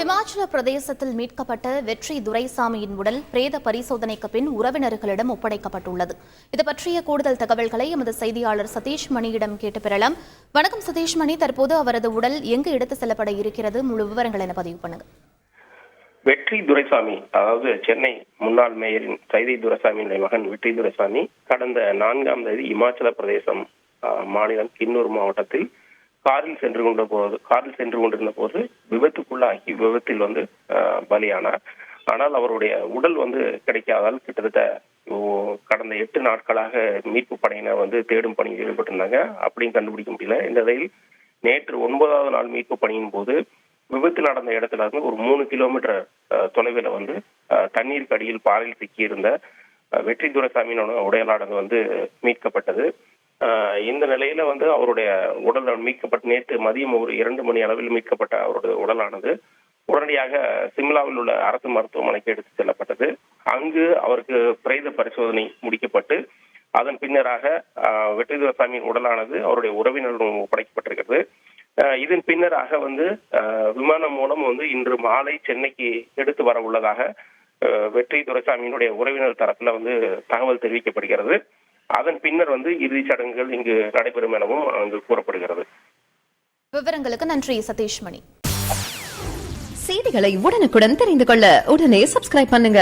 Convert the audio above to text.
இமாச்சல பிரதேசத்தில் மீட்கப்பட்ட வெற்றி துரைசாமியின் உடல் பிரேத பரிசோதனைக்கு பின் உறவினர்களிடம் ஒப்படைக்கப்பட்டுள்ளது. இது பற்றிய கூடுதல் தகவல்களை எமது செய்தியாளர் சதீஷ் மணியிடம் கேட்டு பெறலாம். வணக்கம் சதீஷ் மணி. தற்போது அவரது உடல் எங்கு எடுத்து செல்லப்பட இருக்கிறது? முழு விவரங்கள் என பதிவு பண்ணுங்க. வெற்றி துரைசாமி அதாவது சென்னை முன்னாள் மேயரின் சைதை துரைசாமியினுடைய மகன் வெற்றி துரைசாமி கடந்த நான்காம் தேதி இமாச்சல பிரதேசம் ஆஹ், மாநிலம் கின்னூர் மாவட்டத்தில் காரில் சென்று கொண்ட போது காரில் சென்று கொண்டிருந்த போது விபத்துக்குள்ளாகி விபத்தில் வந்து பலியானார். ஆனால் அவருடைய உடல் வந்து கிடைக்காதால் கிட்டத்தட்ட கடந்த எட்டு நாட்களாக மீட்பு படையினர் வந்து தேடும் பணியில் ஈடுபட்டிருந்தாங்க. அப்படியும் கண்டுபிடிக்க முடியல. இந்த நிலையில் நேற்று ஒன்பதாவது நாள் மீட்பு பணியின் போது விபத்து நடந்த இடத்துல இருந்து ஒரு மூணு கிலோமீட்டர் தொலைவில் வந்து தண்ணீருக்கு அடியில் பாறையில் சிக்கியிருந்த வெற்றி துரைசாமியினோட உடையலானது வந்து மீட்கப்பட்டது. இந்த நிலையில வந்து அவருடைய உடல் மீட்கப்பட்ட நேற்று மதியம் ஒரு இரண்டு மணி அளவில் மீட்கப்பட்ட அவருடைய உடலானது உடனடியாக சிம்லாவில் உள்ள அரசு மருத்துவமனைக்கு எடுத்து செல்லப்பட்டது. அங்கு அவருக்கு பிரேத பரிசோதனை முடிக்கப்பட்டு அதன் பின்னராக வெற்றி துரசாமியின் உடலானது அவருடைய உறவினரிடம் ஒப்படைக்கப்பட்டிருக்கிறது. இதன் பின்னராக வந்து விமானம் மூலம் வந்து இன்று மாலை சென்னைக்கு எடுத்து வர உள்ளதாக வெற்றி துரைசாமியினுடைய உறவினர் தரப்புல வந்து தகவல் தெரிவிக்கப்படுகிறது. அதன் பின்னர் வந்து இறுதிச் சடங்குகள் இங்கு நடைபெறும் எனவும் அங்கு கூறப்படுகிறது. விவரங்களுக்கு நன்றி சதீஷ் மணி செய்திகளை உடனுக்குடன் தெரிந்து கொள்ள உடனே சப்ஸ்கிரைப் பண்ணுங்க.